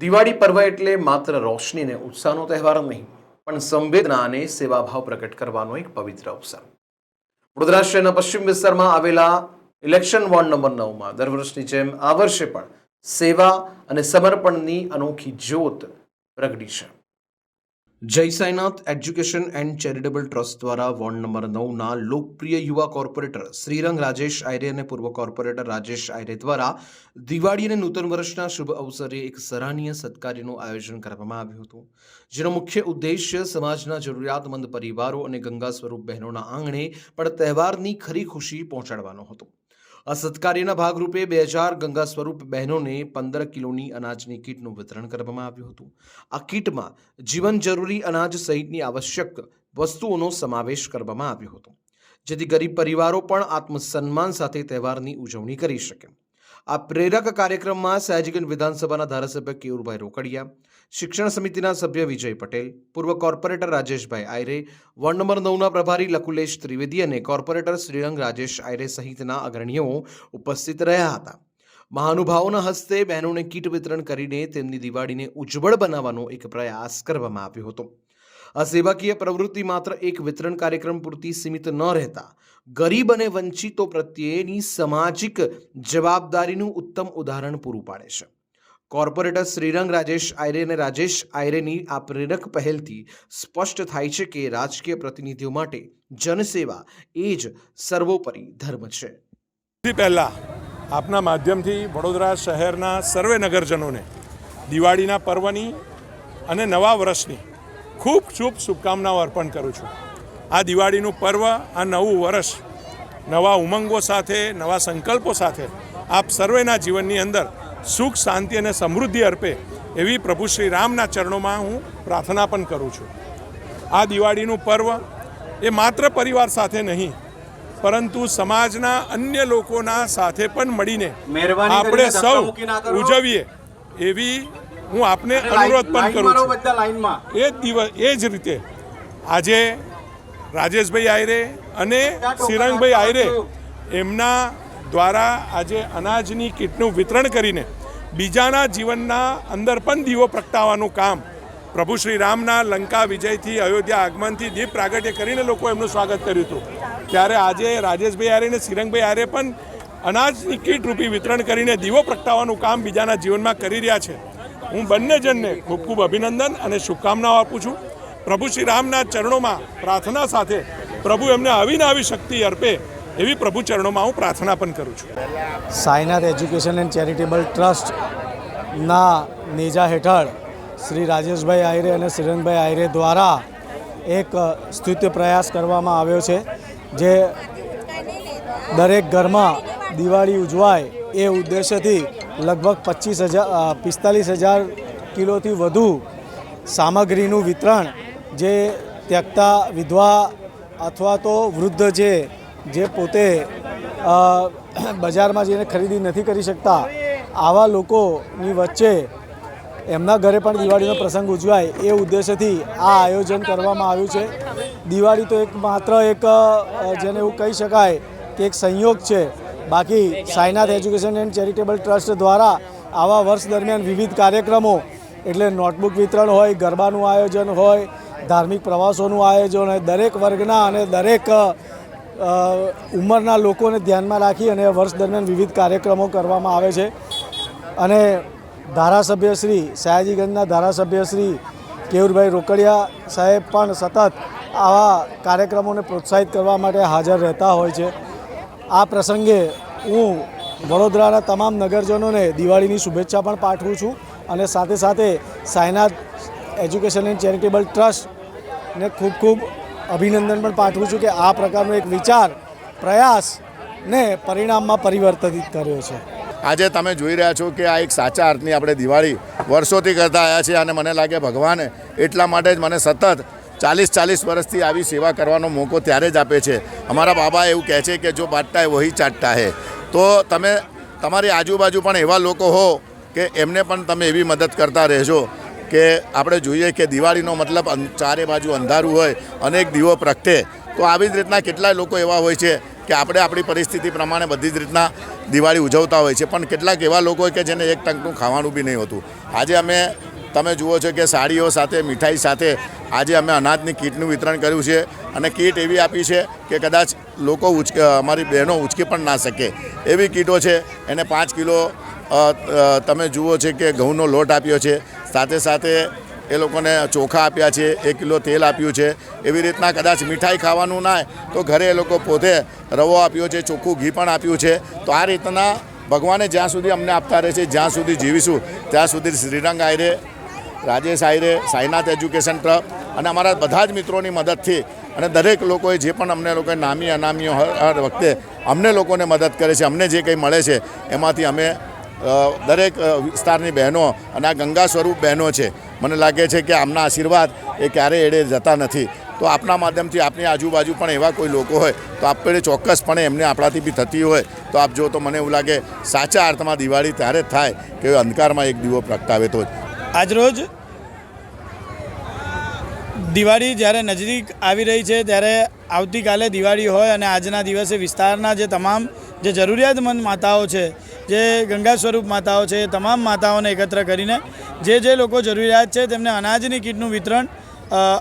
દિવાળી પર્વ એટલે માત્ર રોશની અને ઉત્સાહનો તહેવાર નહીં, પણ સંવેદના અને સેવાભાવ પ્રગટ કરવાનો એક પવિત્ર અવસર. વડોદરા પશ્ચિમ વિસ્તારમાં આવેલા ઇલેક્શન વોર્ડ નંબર નવમાં દર વર્ષની જેમ આ વર્ષે પણ સેવા અને સમર્પણની અનોખી જ્યોત પ્રગટી છે. જય Sainath education and charitable trust દ્વારા વોર્ડ નંબર નવના લોકપ્રિય યુવા કોર્પોરેટર શ્રીરંગ રાજેશ આયરે અને પૂર્વ કોર્પોરેટર રાજેશ આયરે દ્વારા દિવાળી અને નૂતન વર્ષના શુભ અવસરે એક સરાહનીય સત્કાર્યનું આયોજન કરવામાં આવ્યું હતું. જેનો મુખ્ય ઉદ્દેશ્ય સમાજના જરૂરિયાતમંદ પરિવારો અને ગંગા સ્વરૂપ બહેનોના આંગણે પણ તહેવારની ખરી ખુશી પહોંચાડવાનો હતો. આ સત્કાર્યના ભાગરૂપે બે હજાર ગંગા સ્વરૂપ બહેનોને પંદર કિલોની અનાજની કીટનું વિતરણ કરવામાં આવ્યું હતું. આ કીટમાં જીવન જરૂરી અનાજ સહિતની આવશ્યક વસ્તુઓનો સમાવેશ કરવામાં આવ્યો હતો, જેથી ગરીબ પરિવારો પણ આત્મસન્માન સાથે તહેવારની ઉજવણી કરી શકે. આ પ્રેરક કાર્યક્રમમાં સયાજીગંજ વિધાનસભાના ધારાસભ્ય કેયુરભાઈ રોકડિયા, શિક્ષણ સમિતિના સભ્ય વિજય પટેલ, પૂર્વ corporator Rajeshbhai Ayre, ward number નવના પ્રભારી લકુલેશ ત્રિવેદી અને કોર્પોરેટર શ્રીરંગ રાજેશ આયરે સહિતના અગ્રણીઓ ઉપસ્થિત રહ્યા હતા. મહાનુભાવોના હસ્તે બહેનોને કીટ વિતરણ કરીને તેમની દિવાળીને ઉજ્જવળ બનાવવાનો એક પ્રયાસ કરવામાં આવ્યો હતો. આ સેવાકીય પ્રવૃત્તિ માત્ર એક વિતરણ કાર્યક્રમ પૂરતી સીમિત ન રહેતા. ગરીબ અને વંચિતો પ્રત્યેની સામાજિક જવાબદારીનું ઉત્તમ ઉદાહરણ પૂરું પાડે છે. કોર્પોરેટર શ્રીરંગ રાજેશ આયરે અને રાજેશ આયરેની આ પ્રેરક પહેલથી સ્પષ્ટ થાય છે કે રાજકીય પ્રતિનિધિઓ માટે જનસેવા એ જ સર્વોપરી ધર્મ છે. પહેલાં આપના માધ્યમથી વડોદરા શહેરના સર્વે નગરજનોને દિવાળીના પર્વની અને નવા વર્ષની ખૂબ ખૂબ શુભકામનાઓ અર્પણ કરું છું આ દિવાળીનું પર્વ આ નવું વર્ષ નવા ઉમંગો સાથે નવા સંકલ્પો સાથે આપ સર્વેના જીવનની અંદર સુખ શાંતિ અને સમૃદ્ધિ અર્પે એવી પ્રભુ શ્રી રામના ચરણોમાં હું પ્રાર્થના પણ કરું છું આ દિવાળીનું પર્વ એ માત્ર પરિવાર સાથે નહીં પરંતુ સમાજના અન્ય લોકોના સાથે પણ મળીને આપણે સૌ. ઉજવીએ એવી હું આપને અનુરોધ પણ કરું છું. એ જ દિવસ એ જ રીતે. આજે રાજેશભાઈ આયરે અને શ્રીરંગભાઈ આયરે એમના દ્વારા આજે અનાજની કીટનું વિતરણ કરીને બીજાના જીવનના અંદર પણ દીવો પ્રગટાવવાનું કામ પ્રભુ શ્રી રામના લંકા વિજયથી અયોધ્યા આગમનથી દીપ પ્રાગટ્ય કરીને લોકો એમનું સ્વાગત કર્યું હતું. ત્યારે આજે રાજેશભાઈ આરે અને શ્રીરંગભાઈ આર્ય પણ અનાજની કીટ રૂપી વિતરણ કરીને દીવો પ્રગટાવવાનું કામ બીજાના જીવનમાં કરી રહ્યા છે. હું બંને જણને ખૂબ ખૂબ અભિનંદન અને શુભકામનાઓ આપું છું. પ્રભુ શ્રી રામના ચરણોમાં પ્રાર્થના સાથે પ્રભુ એમને આવીને આવી શક્તિ અર્પે એવી પ્રભુ ચરણોમાં હું પ્રાર્થના પણ કરું છું. સાઈનાથ એજ્યુકેશન એન્ડ ચેરિટેબલ ટ્રસ્ટના નેજા હેઠળ શ્રી રાજેશભાઈ આયરે અને શ્રીરંગભાઈ આયરે દ્વારા એક સ્તુત્ય પ્રયાસ કરવામાં આવ્યો છે, જે દરેક ઘરમાં દિવાળી ઉજવાય એ ઉદ્દેશ્યથી લગભગ પચીસ હજાર પિસ્તાલીસ હજાર કિલોથી વધુ સામગ્રીનું વિતરણ જે ત્યક્તા વિધવા અથવા તો વૃદ્ધ છે જે પોતે બજારમાં જઈને ખરીદી નથી કરી શકતા, આવા લોકોની વચ્ચે એમના ઘરે પણ દિવાળીનો પ્રસંગ ઉજવાય એ ઉદ્દેશ્યથી આ આયોજન કરવામાં આવ્યું છે. દિવાળી તો એક માત્ર એક જેને એવું કહી શકાય કે એક સંયોગ છે. બાકી Sainath education and charitable trust દ્વારા આવા વર્ષ દરમિયાન વિવિધ કાર્યક્રમો, એટલે નોટબુક વિતરણ હોય, ગરબાનું આયોજન હોય, ધાર્મિક પ્રવાસોનું આયોજન હોય, દરેક વર્ગના અને દરેક ઉંમરના લોકોને ધ્યાનમાં રાખી અને વર્ષ દરમિયાન વિવિધ કાર્યક્રમો કરવામાં આવે છે. અને ધારાસભ્ય શ્રી સયાજીગંજના ધારાસભ્ય શ્રી કેયુરભાઈ રોકડિયા સાહેબ પણ સતત આવા કાર્યક્રમોને પ્રોત્સાહિત કરવા માટે હાજર રહેતા હોય છે. આ પ્રસંગે હું વડોદરાના તમામ નગરજનોને દિવાળીની શુભેચ્છા પણ પાઠવું છું અને સાથે સાથે સાયનાથ એજ્યુકેશન એન્ડ ચેરિટેબલ ટ્રસ્ટને ખૂબ ખૂબ અભિનંદન પણ પાઠવું છું કે આ પ્રકારનો એક વિચાર પ્રયાસને પરિણામમાં પરિવર્તિત કર્યો છે. આજે તમે જોઈ રહ્યા છો કે આ એક સાચા અર્થની આપણે દિવાળી વર્ષોથી કરતા આવ્યા છીએ અને મને લાગે ભગવાને એટલા માટે જ મને સતત ચાલીસ ચાલીસ વર્ષથી આવી સેવા કરવાનો મોકો ત્યારે જ આપે છે. અમારા બાબા એવું કહે છે કે જો બાટતા હે વહી ચાટતા હે. તો તમે તમારી આજુબાજુ પણ એવા લોકો હો કે એમને પણ તમે એવી મદદ કરતા રહેજો કે આપણે જોઈએ કે દિવાળીનો મતલબ ચારે બાજુ અંધારું હોય, અનેક દીવો પ્રગટે. તો આવી જ રીતના કેટલાય લોકો એવા હોય છે કે આપણે આપણી પરિસ્થિતિ પ્રમાણે બધી જ રીતના દિવાળી ઉજવતા હોય છે. પણ કેટલાક એવા લોકો હોય કે જેને એક ટંકનું ખાવાનું બી નહીં હોતું. આજે અમે તમે જુઓ છો કે સાડીઓ સાથે, મીઠાઈ સાથે આજે અમે અનાજની કીટનું વિતરણ કર્યું છે અને કીટ એવી આપી છે કે કદાચ લોકો ઉચકે, અમારી બહેનો ઉચકી પણ ના શકે. એવી કીટો છે, એને પાંચ કિલો તમે જુઓ છે કે ઘઉંનો લોટ આપ્યો છે, સાથે સાથે એ લોકોને ચોખા આપ્યા છે, એક કિલો તેલ આપ્યું છે. એવી રીતના કદાચ મીઠાઈ ખાવાનું ના તો ઘરે એ લોકો પોતે રવો આપ્યો છે, ચોખ્ખું ઘી પણ આપ્યું છે. તો આ રીતના ભગવાને જ્યાં સુધી અમને આપતા રહે છે, જ્યાં સુધી જીવીશું, ત્યાં સુધી શ્રીરંગ આયરે રાજેશ આયરે સાઈનાથ એજ્યુકેશન ટ્રસ્ટ અને અમારા બધા જ મિત્રોની મદદથી અને દરેક લોકોએ જે પણ અમને લોકોએ નામી, અનામીઓ હર વખતે અમને લોકોને મદદ કરે છે, અમને જે કંઈ મળે છે, એમાંથી અમે દરેક વિસ્તારની બહેનો અને આ ગંગા સ્વરૂપ બહેનો છે, મને લાગે છે કે આમના આશીર્વાદ એ ક્યારેય એડે જતા નથી. તો આપના માધ્યમથી આપની આજુબાજુ પણ એવા કોઈ લોકો હોય, તો આપણે ચોક્કસપણે એમને આપણાથી બી થતી હોય, તો આપ જો તો મને એવું લાગે સાચા અર્થમાં દિવાળી ત્યારે જ થાય કે અંધકારમાં એક દીવો પ્રગટાવે તો જ. આજરોજ દિવાળી જ્યારે નજીક આવી રહી છે, ત્યારે આવતીકાલે દિવાળી હોય અને આજના દિવસે વિસ્તારના જે તમામ જે જરૂરિયાતમંદ માતાઓ છે, જે ગંગા સ્વરૂપ માતાઓ છે, એ તમામ માતાઓને એકત્ર કરીને જે જે લોકો જરૂરિયાત છે, તેમને અનાજની કીટનું વિતરણ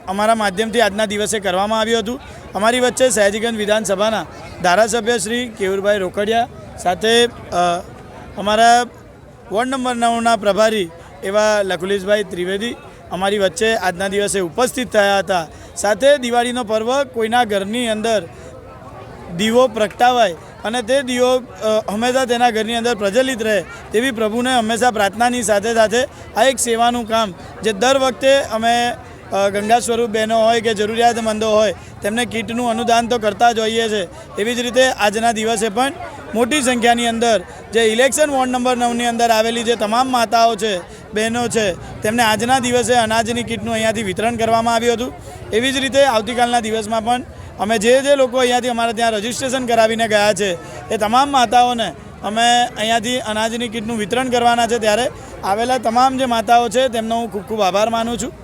અમારા માધ્યમથી આજના દિવસે કરવામાં આવ્યું હતું. અમારી વચ્ચે સયાજીગંજ વિધાનસભાના ધારાસભ્ય શ્રી કેવુરભાઈ રોકડિયા સાથે અમારા વોર્ડ નંબર નવના પ્રભારી એવા લખુલેશભાઈ ત્રિવેદી અમારી વચ્ચે આજના દિવસે ઉપસ્થિત થયા હતા. સાથે દિવાળીનો પર્વ કોઈના ઘરની અંદર દીવો પ્રગટાવાય અને તે દીવો હંમેશા તેના ઘરની અંદર પ્રજ્વલિત રહે તેવી પ્રભુને હંમેશા પ્રાર્થનાની સાથે સાથે આ એક સેવાનું કામ જે દર વખતે અમે ગંગા સ્વરૂપ બહેનો હોય કે જરૂરિયાતમંદો હોય તેમને કીટનું અનુદાન તો કરતા જ હોઈએ છે. એવી જ રીતે આજના દિવસે પણ મોટી સંખ્યાની અંદર જે ઇલેક્શન વોર્ડ નંબર નવની અંદર આવેલી જે તમામ માતાઓ છે બહેનો છે, તેમને આજના દિવસે અનાજની કીટનું અહીંયાથી વિતરણ કરવામાં આવ્યું હતું. એવી જ રીતે આવતીકાલના દિવસમાં પણ અમે જે જે લોકો અહીંયાથી અમારે ત્યાં રજીસ્ટ્રેશન કરાવીને ગયા છે, એ તમામ માતાઓને અમે અહીંયાથી અનાજની કીટનું વિતરણ કરવાના છે. ત્યારે આવેલા તમામ જે માતાઓ છે, તેમનો હું ખૂબ ખૂબ આભાર માનું છું.